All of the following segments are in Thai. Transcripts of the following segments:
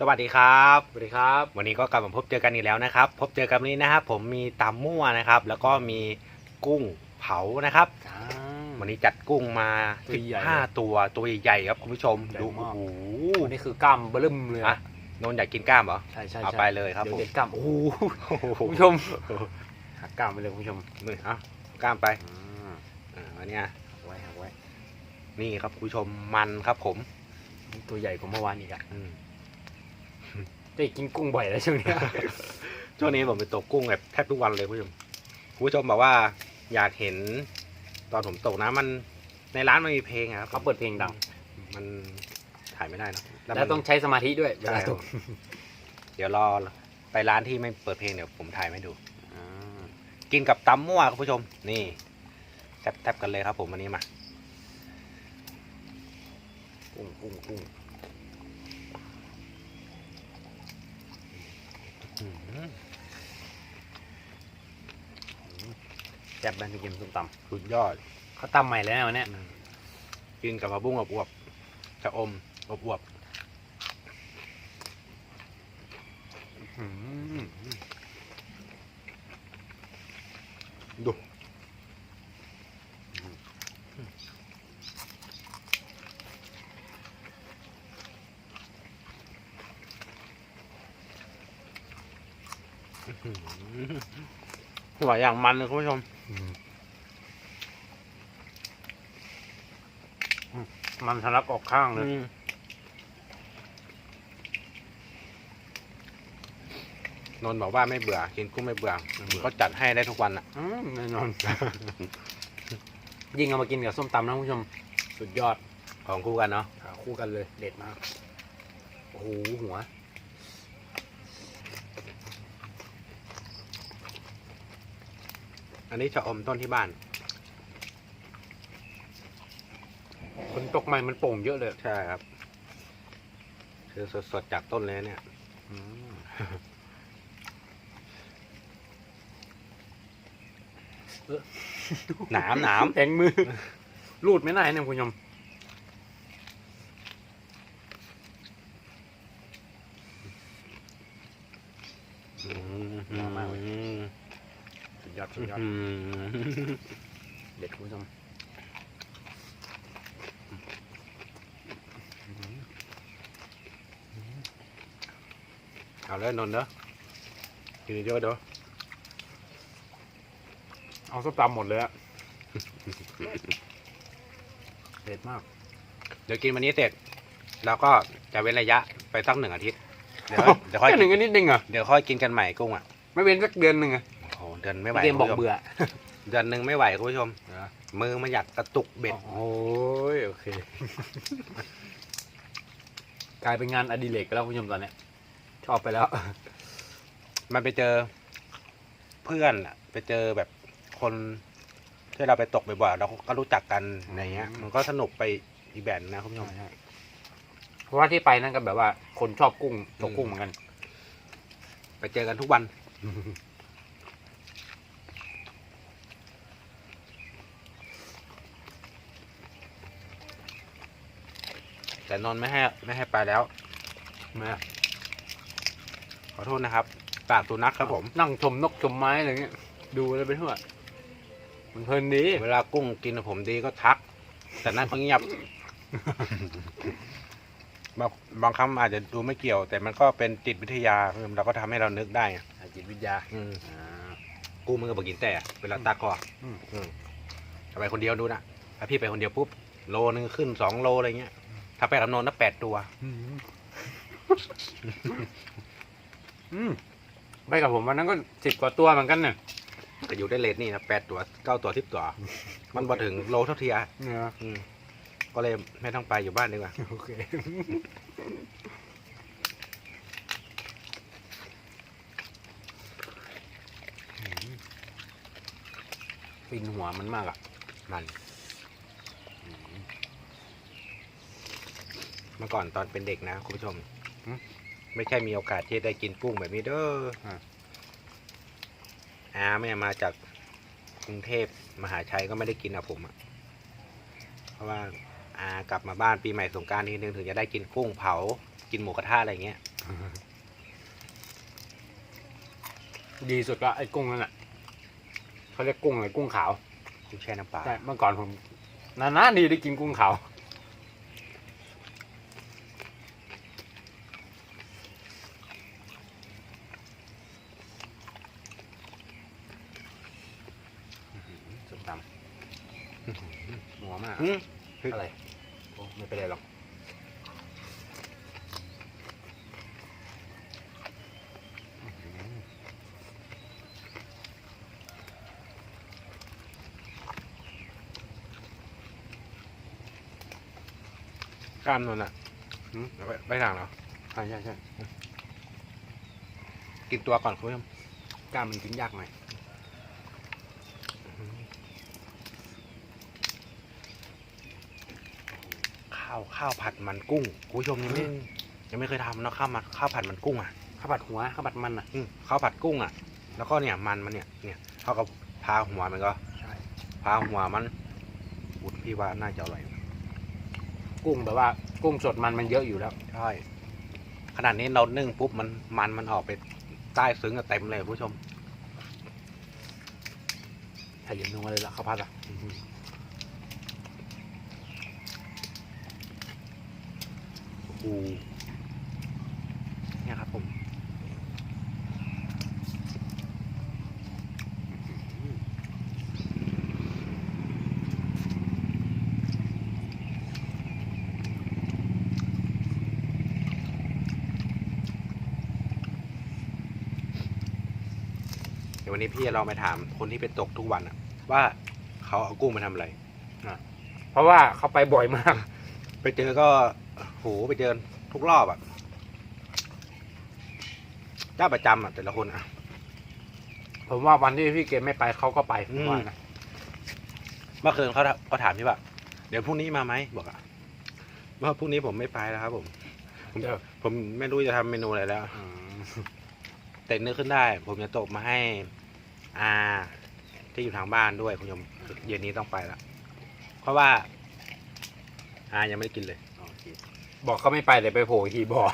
สวัสดีครับสวัสดีครับ วันนี้ก็กลับมาพบเจอกันอีกแล้วนะครับ พบเจอกันวันนี้นะครับ ผมมีตำมั่วนะครับ แล้วก็มีกุ้งเผานะครับ วันนี้จัดกุ้งมาตัวใหญ่ 15ตัวตัวใหญ่ๆครับคุณผู้ชมใหญ่ดูมากโอ้โหวันนี้คือกล้ามเบิ่มเลยอะนนท์อยากกินกล้ามเหรอใช่ใช่เอาใช่ไปเลยครับเดี๋ยวผมเด็ดกล้ามโอ้โหโอ้โหคุณผู้ชมหักกล้ามไปเลยคุณผู้ชมนี่เอากล้ามไปอืมอ่าอันเนี้ยหักไว้หักไว้นี่ครับคุณผู้ชมมันครับผม ตัวใหญ่กว่าเมื่อวานอีกอะอืม ได้กินกุ้งบ่อยแล้วช่วงเนี้ย ช่วงนี้ผมไปตกกุ้งแบบแทบทุกวันเลยคุณผู้ชมคุณผู้ชมบอกว่าอยากเห็นตอนผมตกนะมันในร้านมันมีเพลงอะครับเขาเปิดเพลงดัง มันถ่ายไม่ได้เนอะแล้วมันต้องใช้สมาธิด้วยเวใช่ลาคตรับกเดี๋ยวรอไปร้านที่ไม่เปิดเพลงเดี๋ยวผมถ่ายไม่ดูอ่ากินกับตำมั่วคุณผู้ชม นี่แทบแทบกันเลยครับผมวันนี้มา กุ้งกุ้งกุ้ง อืม แซ่บบ้านที่กินส้มตสุดยอดำเขาตำใหม่แล้วนะวันเนี้ยกินกับผักบุ้งอบอวบๆจะอมอบอวบอืมดูหัวอย่างมันเลยคุณผู้ชม มันทะลักออกข้างเลยนนท์บอกว่าไม่เบื่อ กินกุ้งไม่เบื่อก็จัดให้ได้ทุกวันอะอืมแน่นอนยิ่งเอามากินกับส้มตำนะคุณผู้ชม สุดยอดของคู่กันเนาะขาคู่กันเลย เด็ดมากโอ้โหหัวอันนี้จะอมต้นที่บ้าน คน ตกใหม่มันโป่งเยอะเลยใช่ครับ คือสดๆจากต้นเลยนะเนี่ย อืมหนามหนามแทงมือ รูดไม่ได้เนี่ยคุณผู้ชมมากเลย สุดยอดสุดยอด อืม เด็ดคุณผู้ชม เอาเลยนนท์เด้อกินเยอะเด้อเอาส้มตำหมดเลยอะเด็ดมาก เดี๋ยวกินวันนี้เสร็จ แล้วก็จะเว้นระยะไปสักหนึ่งอาทิตย์ เดี๋ยวเดี๋ยวค่อยแค่หนึ่งก็นิดนึงอะเดี๋ยวค่อยกินกันใหม่กุ้งอะ ไม่เว้นสักเดือนหนึ่งอะโอ้โหเดือนไม่ไหวเกมบอกคุณผู้ชเบื่อ เดือนหนึ่งไม่ไหวคุณผู้ชม มือมันอยากกระตุกเบ็ด โอ้ยโอเค กลายเป็นงานอดิเรกไปแล้วคุณผู้ชมตอนเนี้ย ชอบไปแล้ว มันไปเจอเพื่อนอะไปเจอแบบคนที่เราไปตกบ่อยๆเราก็รู้จักกันอะไรเงี้ยอืมมันก็สนุกไปอีกแบบนึงนะคุณผู้ชม เพราะว่าที่ไปนั่นก็แบบว่า คนชอบกุ้งตกกุ้งเหมือนกัน ไปเจอกันทุกวัน แต่นนท์ไม่ให้ไม่ให้ไปแล้วมา ขอโทษนะครับปากสุนัขครับผม นั่งชมนกชมไม้อะไรเงี้ย ดูอะไรไปทั่วมันเพลินดีเวลากุ้งกินกับผมดีก็ทัก แต่นั่นเขาเงียบบางบางคำอาจจะดูไม่เกี่ยว แต่มันก็เป็นจิตวิทยาคือเราก็ทำให้เรานึกได้ไงจิตวิทยาอืมอ่ากู้มือบอกกินแต่เวลาตากคออืม อืมถ้าไปคนเดียวดูนะถ้าพี่ไปคนเดียวปุ๊บโลนึงขึ้นสองโลอะไรเงี้ย ถ้าไปกับนนท์นะแปดตัว อืมอืมไปกับผมวันนั้นก็สิบกว่าตัวเหมือนกันเนี่ยแต่อยู่ได้เลทนี่นะแปดตัวเก้าตัวสิบตัว มันมาถึงโลเท่าเทียเนี่ยอืมก็เลยไม่ต้องไปอยู่บ้านดีกว่า โอเค ฟินหัวมันมากอะ มัน เมื่อก่อนตอนเป็นเด็กนะคุณผู้ชม หืม ไม่ใช่มีโอกาสที่ได้กินกุ้งแบบนี้เด้ออาอาแม่มาจากกรุงเทพมหาชัยก็ไม่ได้กินอะผมอะเพราะว่าอากลับมาบ้านปีใหม่สงกรารทีนึงถึงจะได้กินกุ้งเผา กินหมูกระทะอะไรเงี้ย ดีสุดก็ไอ้กุ้งนั่นแหละเขาเรียกกุ้งอะไรกุ้งขาวกุ้งแช่น้ำปลาแต่เมื่อก่อนผมนานๆดีได้กินกุ้งขาว สุดดำ หัวมากอืมอะไรโอ้ไม่เป็นไรหรอกกล้ามนนอะไปไปทางเหรอใช่ใช่ใช่กินตัวก่อนคุณผู้ชมกล้ามมันกินยากหน่อย ข้าวข้าวผัดมันกุ้งคุณผู้ชมยังไม่ยังไม่เคยทำเนอะข้าวมันข้าวผัดมันกุ้งอะข้าวผัดหัวข้าวผัดมันอะอืมข้าวผัดกุ้งอะ แล้วก็เนี่ยมันมันเนี่ยเนี่ยเขาก็พาหัวมันก็ใช่พาหัวมันอุดพี่ว่าน่าจะอร่อยกุ้งแบบว่า กุ้งสดมันมันเยอะอยู่แล้วใช่ขนาดนี้เรานึ่งปุ๊บมันมันมันออกไปใต้ซึ้งอะเต็มเลยคุณผู้ชมใส่เย็นนัวเลยละข้าวผัดอะ เนี่ยครับผมเดี๋ยววันนี้พี่จะลองไปถามคนที่ไปตกทุกวันอะว่าเขาเอากุ้งมาทำอะไรเพราะว่าเขาไปบ่อยมาก ไปเจอก็ หไปเจอทุกรอบอะเจ้าประจำอะแต่ละคนอะผมว่าวันที่พี่เกมไม่ไปเขาก็ไปผมว่านะเมื่อคืนเขาเขาถามพี่ว่าเดี๋ยวพรุ่งนี้มาไหมบอกอะว่าพรุ่งนี้ผมไม่ไปแล้วครับ ผม ผมเดี๋ยวผมไม่รู้จะทำเมนูอะไรแล้วอืมแต่นึกขึ้นได้ ผมจะตกมาให้อาที่อยู่ทางบ้านด้วยคุณผู้ชมเย็นนี้ต้องไปละเพราะว่าอายังไม่ได้กินเลยโอเค บอกเขาไม่ไปแต่ไปโผล่อีกทีบอก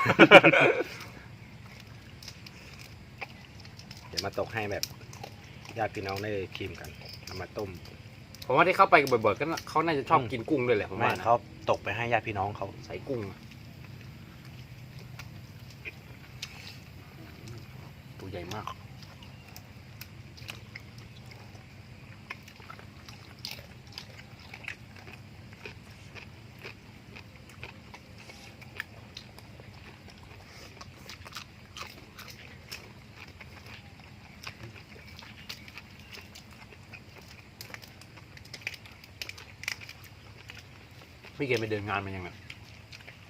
เดี๋ยวมาตกให้แบบญาติพี่น้องได้ชิมกันเอามาต้มผมว่าที่เขาไปบ่อยๆก็น่าเขาน่าจะชอบอืมกินกุ้งด้วยแหละผมไม่ว่านะเขาตกไปให้ญาติพี่น้องเขาใส่กุ้งตัวใหญ่มาก พี่เกมไปเดินงานมายังไง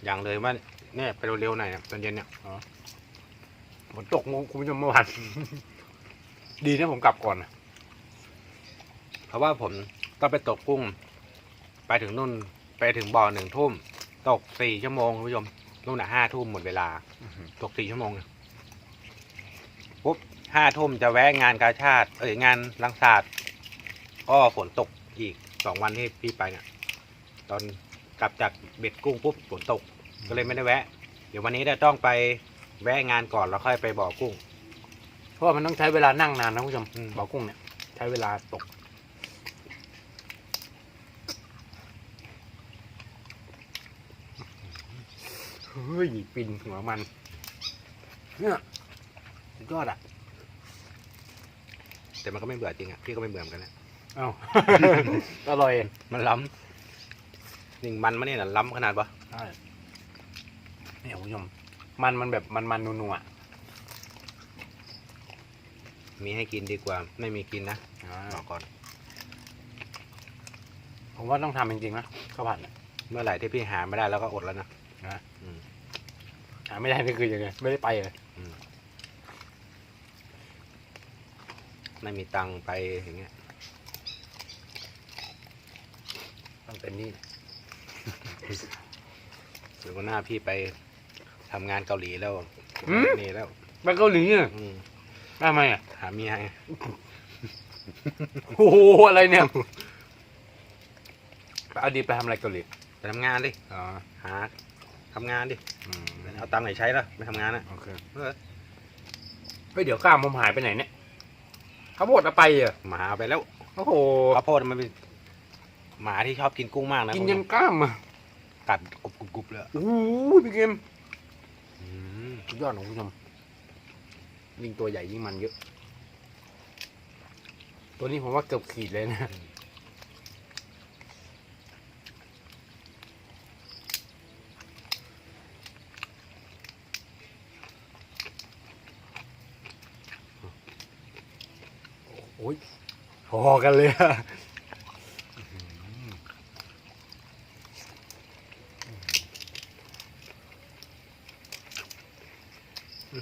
อย่างเลยว่าเนี่ยไปเร็วๆหน่อยนะตอนเย็นเนี่ยฝนตกมงคุณผู้ชมเมื่อวาน ดีนะผมกลับก่อนนะเพราะว่าผมต้องไปตกกุ้ง ไปถึงนู่นไปถึงบ่อหนึ่งทุ่ม ตกสี่ชั่วโมงคุณผู้ชมนู่นน่ะห้าทุ่มหมดเวลา ตกสี่ชั่วโมงปุ๊บห้าทุ่มจะแวะงานกาชาติ เอ้ยงานลังศาสตร์ก็ฝนตกอีกสองวันที่พี่ไปเนี่ยตอน กลับจากเบ็ดกุ้งปุ๊บฝนตกก็เลยไม่ได้แวะ เดี๋ยววันนี้จะต้องไปแวะงานก่อนแล้วค่อยไปบ่อกุ้ง เพราะว่ามันต้องใช้เวลานั่งนานนะคุณผู้ชมอืม บ่อกุ้งเนี่ย ใช้เวลาตก เฮ้ยปินหัวมัน เนี่ยสุดยอดอะ แต่มันก็ไม่เบื่อจริงอะพี่ก็ไม่เบื่อเหมือนกันนะ เอ้า อร่อย มันล้ำ หนึ่งมันมันเนี่ยนะล้ำขนาดปะใช่เนี่ยคุณผู้ชมมันมันแบบมันมันนัวๆอะมีให้กินดีกว่า ไม่มีกินนะอ่าบอกก่อน ผมว่าต้องทำจริงๆนะข้าวผัดเนี่ยเมื่อไหร่ที่พี่หาไม่ได้แล้วก็อดแล้วนะนะอืมหาไม่ได้นี่คือยังไงไม่ได้ไปเลยไม่มีตังค์ไปอย่างเงี้ยต้องเป็นนี่ หรือว่าหน้าพี่ไปทำงานเกาหลีแล้วหืม นี่แล้วไปเกาหลีอะอืมทำไมอะหาเมียไงโอ้โหอะไรเนี่ยไปเอาดีไปทำอะไรเกาหลีไปทำงานดิอ๋อหาทำงานดิอืมเอาตังค์ไหนใช้ล่ะไม่ทำงานอะโอเคเออเฮ้ยเดี๋ยวกล้ามผมหายไปไหนเนี่ยเขาวโพดเอาไปเหรอหมาเอาไปแล้วโอ้โหข้าวโพดมันเป็นหมาที่ชอบกินกุ้งมากนะกินยันกล้ามอะ กัดกรุบกรุบกรุบเลยโอ้โหพี่เกมอืมสุดยอดของคุณผู้ชมยิ่งตัวใหญ่ยิ่งมันเยอะ ตัวนี้ผมว่าเกือบขีดเลยนะโอ้ยพอกันเลยอะ อืม ปี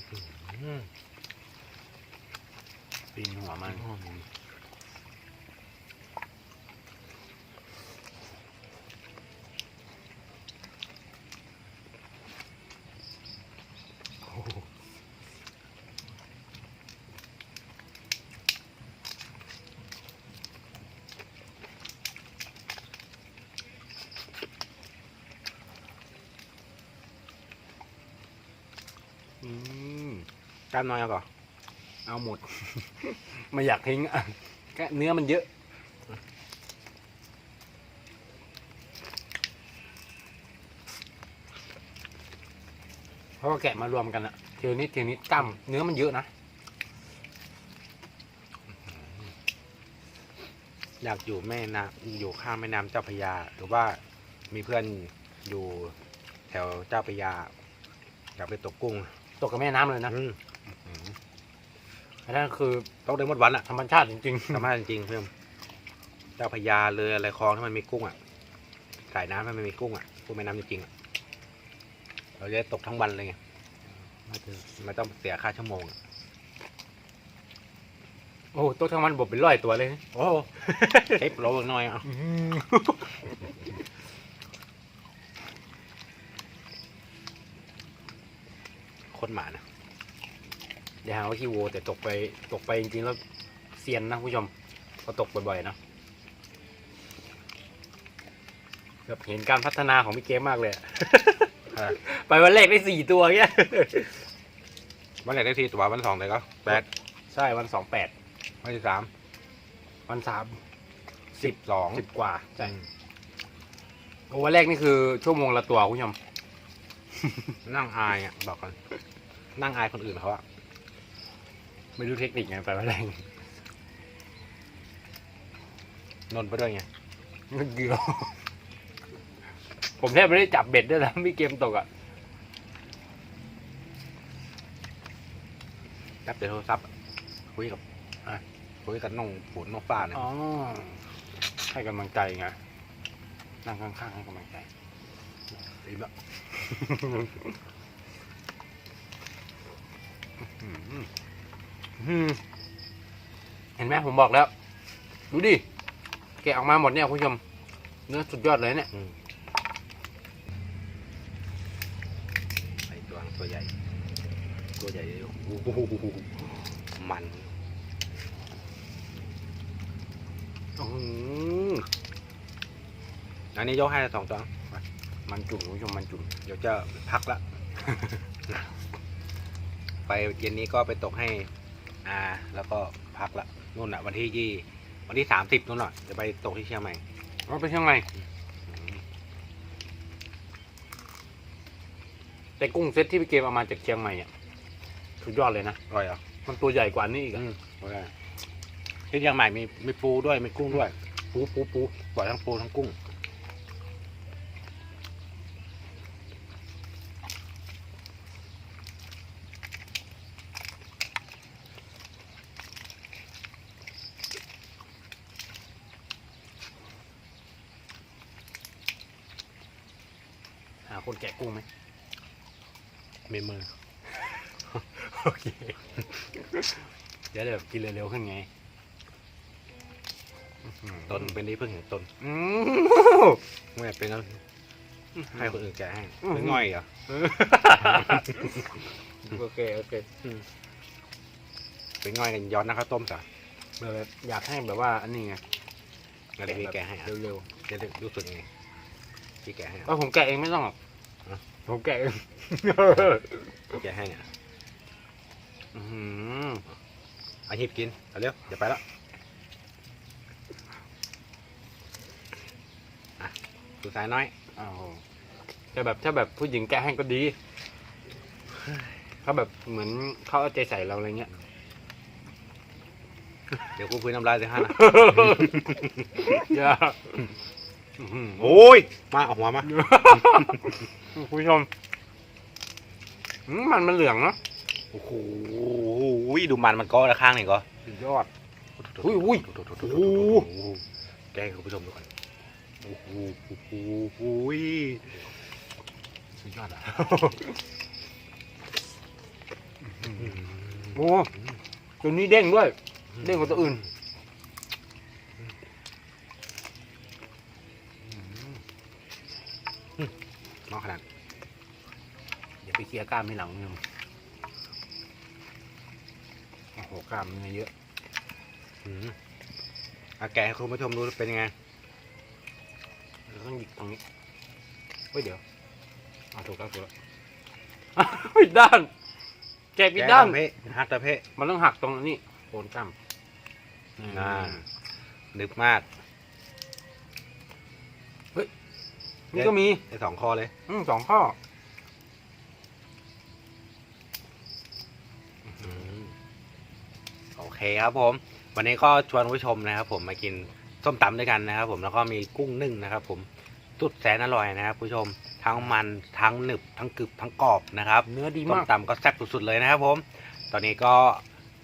นหัวมัน โอ้โหอืม กล้ามน้อยเอาก่อนเอาหมด ไม่อยากทิ้งอะแค่เนื้อมันเยอะเพราะว่าแกะมารวมกันอะเทียวนิดเทียวนิดตั้มเนื้อมันเยอะนะ อยากอยู่แม่น้ำอยู่ข้างแม่น้ำเจ้าพระยา หรือว่ามีเพื่อนอยู่แถวเจ้าพระยา อยากไปตกกุ้ง ตกกับแม่น้ำเลยนะ อืมอันนั้นคือตกได้หมดวันอะธรรมชาติจริงธรรมชาติจริงๆเพื่อนเจ้าพระยาเลยอะไรคลองที่มันมีกุ้งอะสายน้ำที่มันมีกุ้งอะกุ้งแม่น้ำจริงๆอะเราจะได้ตกทั้งวันเลยไงไม่ต้องไม่ต้องเสียค่าชั่วโมงอะๆโอ้โหตัวทั้งมันบดเป็นร้อยตัวเลยนะโอ้ เทปโลอีกหน่อยอะคนหมานะ อย่าหาว่าขี้โวแต่ตกไปตกไปจริงๆแล้วเซียนนะผู้ชมพอตกบ่อยๆนะแบบเห็นการพัฒนาของพี่เกมมากเลยอะเออไปวันแรกได้สี่ตัวเงี้ยวันไหนได้ทีตัววันสองเลยก็แปดใช่วันสองแปดวันที่สามวันสามสิบสองสิบกว่าใช่โอ้วันแรกนี่คือชั่วโมงละตัวคุณผู้ชมนั่งอายอะบอกกันนั่งอายคนอื่นเขาอะ ไม่รู้เทคนิคไงไปวันแรกนนท์ไปด้วยไงมันเกลือผมแทบไม่ได้จับเบ็ดด้วยนะพี่เกมตกอะแป๊บเดี๋ยวโทรศัพท์อะคุยกับอะคุยกับน้องฝนน้องฟ้าเนี่ยอ๋อให้กำลังใจไงนั่งข้างๆให้กำลังใจอิ่มละอืมอืม เห็นไหมผมบอกแล้ว ดูดิ แกะออกมาหมดเนี่ยคุณผู้ชม เนื้อสุดยอดเลยเนี่ยอืมไอตัวตัวใหญ่ ตัวใหญ่โอ้โหมันอื้อหืออันนี้ยกให้สองตัว มันจุ่มคุณผู้ชมมันจุ่มเดี๋ยวจะพักละ ไปเย็นนี้ก็ไปตกให้ อ่า แล้วก็พักละนู่นอะ วันที่ยี่วันที่สามสิบนู่นน่ะจะไปตกที่เชียงใหม่เราไปเชียงใหม่อืมแต่กุ้งเซตที่พี่เกมเอามาจากเชียงใหม่เนี่ยสุดยอดเลยนะอร่อยเหรอมันตัวใหญ่กว่านี้อีกอะอืมโอเคที่เชียงใหม่มีมีปูด้วยมีกุ้งด้วย ปูปูปูปล่อยทั้งปูทั้งกุ้ง กะกุ้งไหมมีมือโอเค เดี๋ยวเดี๋ยวกินเร็วๆขึ้นไงอื้อหือตนเป็นที่พึ่งของตนอืมไม่เป็นแล้วให้คนอื่นแกะให้อืมเป็นง่อยเหรอโอเคโอเคเป็นง่อยกันย้อนนะข้าวต้มสะแบบอยากให้แบบว่า อันนี้ไงอะไรพี่แกะให้อะเร็วจะรู้สึกไงพี่แกะให้ๆอะว่าผมแกะเองไม่ต้องหรอก ผมแกะเองแกะให้อะอื้อหือเอาหยิบกินเอาเร็วเดี๋ยวไปแล้วอะดูสายน้อยอ้าวถ้าแบบถ้าแบบผู้หญิงแกะให้ก็ดีเขาแบบเหมือนเขาเอาใจใส่เราอะไรเงี้ย เดี๋ยวกูพื้นน้ำลายใส่ห้านะอย่าอื้อหือ โอ้ย มาเอาหัวมา คุณผู้ชมอืมมันมันเหลืองเนาะโอ้โหดูมันมันก็ละข้างนี่ก็สุดยอดอุ้ยอุ้ยโอ้โหแกล้งคุณผู้ชมดูก่อนโอ้โหโอ้โหโอ้ยสุดยอดอะโอ้ตัวนี้เด้งด้วย เด้งกว่าตัวอื่นน้องขนาด อย่าไป เคลียร์กล้ามให้หลังนึงโอ้โหกล้ามเนื้อเยอะอืมอะแกะให้คุณผู้ชมดูเป็นยังไงเราต้องหยิกตรงนี้เฮ้ยเดี๋ยวเอาถูกแล้วถูกแล้วผิดด้าน แกะผิดแกะด้านทำเพฮักตะเพมันต้องหักตรงนี้โคนกล้ามอ่านึกมากนี่ก็มีได้สองคอเลย อืมสองข้อ เคครับผม วันนี้ก็ชวนผู้ชมนะครับ ผมมากินส้มตำด้วยกันนะครับ ผมแล้วก็มีกุ้งนึ่งนะครับ ผมสุดแสนอร่อยนะครับผู้ชมทั้งมันทั้งหนึบทั้งกรึบทั้งกรอบนะครับเนื้อดีส้มมากตำก็แซ่บสุดๆเลยนะครับ ผม ตอนนี้ก็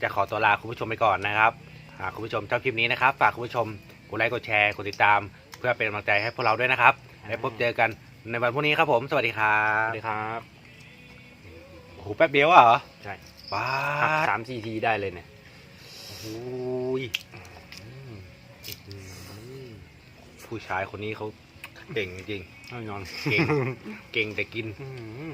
จะขอตัวลาคุณผู้ชมไปก่อนนะครับหากคุณผู้ชมชอบคลิปนี้นะครับ ฝากคุณผู้ชมกดไลค์กดแชร์กดติดตาม เพื่อเป็นกำลังใจให้พวกเราด้วยนะครับแล้วพบเจอกันในวันพรุ่งนี้ครับผม สวัสดีครัสบวัสดีครับโอ้โหแป๊บเดียวอะเหรอใช่ป้าหักดสามสี่ทีได้เลยเนี่ยโอ้ยผู้ชายคนนี้เขาเก่งจริงแน่นอน เก่ง เก่งแต่กินอืม